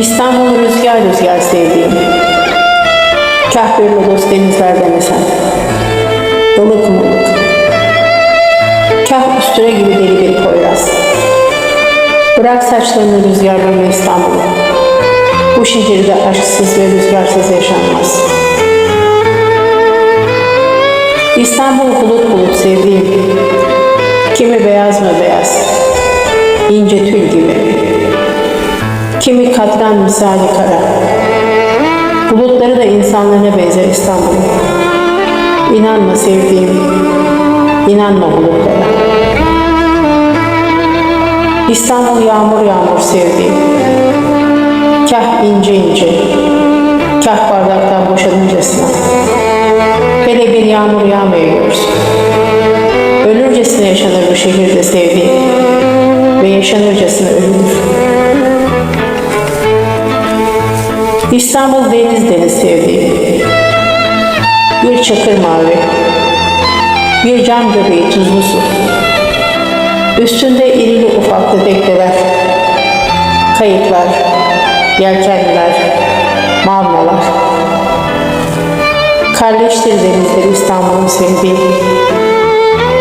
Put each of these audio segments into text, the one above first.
İstanbul rüzgar rüzgar sevdiğim. Kah bir lodos denizlerden esen. Mı ılık. Kah üstüne gibi deli bir poyraz. Bırak saçlarını rüzgarlarına İstanbul'u. Bu şehirde aşksız ve rüzgarsız yaşanmaz. İstanbul bulut bulut sevdiğim. Kimi beyaz mı beyaz, ince tül gibi. Kimi katran misali kara. Bulutları da insanlarına benzer İstanbul. İnanma sevdiğim, inanma bulutlara. İstanbul yağmur yağmur sevdiğim. Kah ince ince, kah bardaktan boşanırcasına. Hele bir yağmur yağmıyor görsün. Ölürcesine yaşanır bu şehirde sevdiğim ve yaşanırcasına ölünür. İstanbul deniz deniz. Bir çakır mavi, bir cam göbeği tuzlu su. Üstünde irili ufaklı tekneler, kayıklar, yelkenliler, mavnalar. Kardeştir denizleri İstanbul'un sevdiği,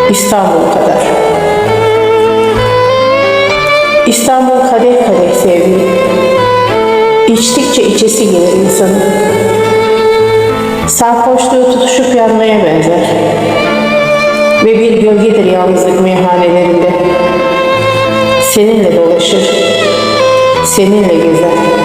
İstanbul kadar. İstanbul kadeh kadeh sevdiği, İçtikçe içesi gelir insanın. Sarhoşluğu tutuşup yanmaya benzer. Ve bir gölgedir yalnızlık meyhanelerinde. Seninle dolaşır, seninle gezer.